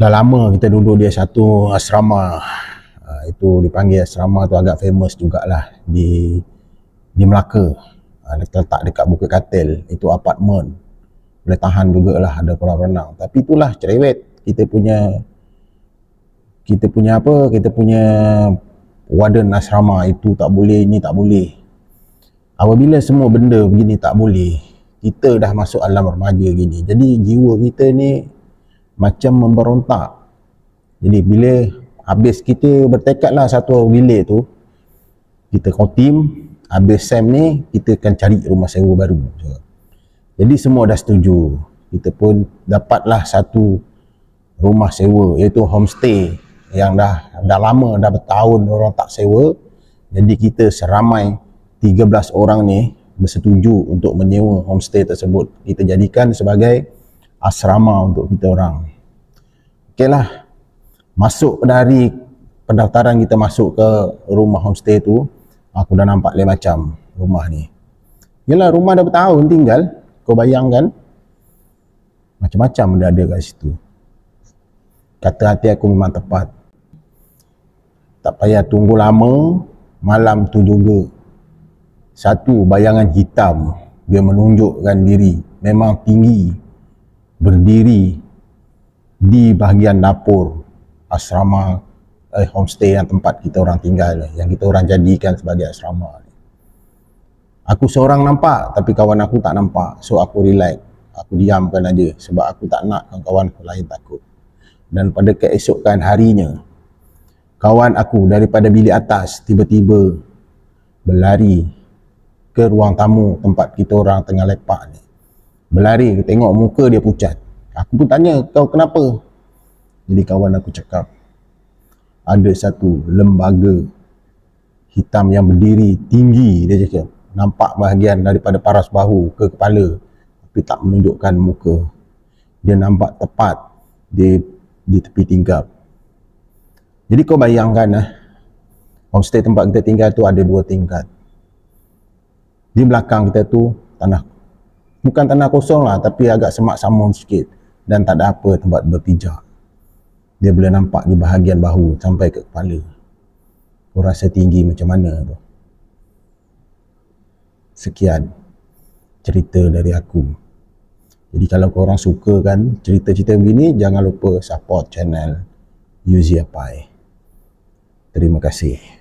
dah lama kita duduk di satu asrama. Uh, itu dipanggil asrama tu agak famous jugalah di di Melaka. Uh, letak dekat Bukit Katil. Itu apartmen boleh tahan jugalah ada kolam renang. Tapi itulah cerewet. Kita punya kita punya apa? Kita punya warden asrama itu tak boleh ini tak boleh. Apabila semua benda begini tak boleh kita dah masuk alam remaja gini. Jadi jiwa kita ni macam memberontak. Jadi bila habis kita bertekad lah satu bilik tu, kita kotim, habis SEM ni, kita akan cari rumah sewa baru. Jadi semua dah setuju. Kita pun dapatlah satu rumah sewa, iaitu homestay yang dah dah lama, dah bertahun orang tak sewa. Jadi kita seramai 13 orang ni bersetuju untuk menyewa homestay tersebut. Kita jadikan sebagai asrama untuk kita orang. Okeylah. Masuk pada hari pendaftaran kita masuk ke rumah homestay tu, aku dah nampak lain macam rumah ni. Yalah rumah dah bertahun tinggal, kau bayangkan macam-macam benda ada kat situ. Kata hati aku memang tepat. Tak payah tunggu lama, malam tu juga satu bayangan hitam dia menunjukkan diri memang tinggi berdiri di bahagian dapur asrama eh, homestay yang tempat kita orang tinggal yang kita orang jadikan sebagai asrama aku seorang nampak tapi kawan aku tak nampak. So aku relax. Aku diamkan aja sebab aku tak nak kawan aku lain takut. Dan pada keesokan harinya kawan aku daripada bilik atas tiba-tiba berlari ke ruang tamu tempat kita orang tengah lepak ni. Berlari tengok muka dia pucat Aku pun tanya kau kenapa? Jadi kawan aku cakap ada satu lembaga hitam yang berdiri tinggi dia cakap. Nampak bahagian daripada paras bahu ke kepala tapi tak menunjukkan muka. Dia nampak tepat di di tepi tingkap. Jadi kau bayangkan eh homestay tempat kita tinggal tu ada dua tingkat. Di belakang kita tu tanah bukan tanah kosong lah tapi agak semak samun sikit dan tak ada apa tempat berpijak. Dia boleh nampak di bahagian bahu sampai ke kepala. Kau rasa tinggi macam mana tu? Sekian cerita dari aku. Jadi kalau korang suka kan cerita-cerita begini, jangan lupa support channel Yuzi Apai. Terima kasih.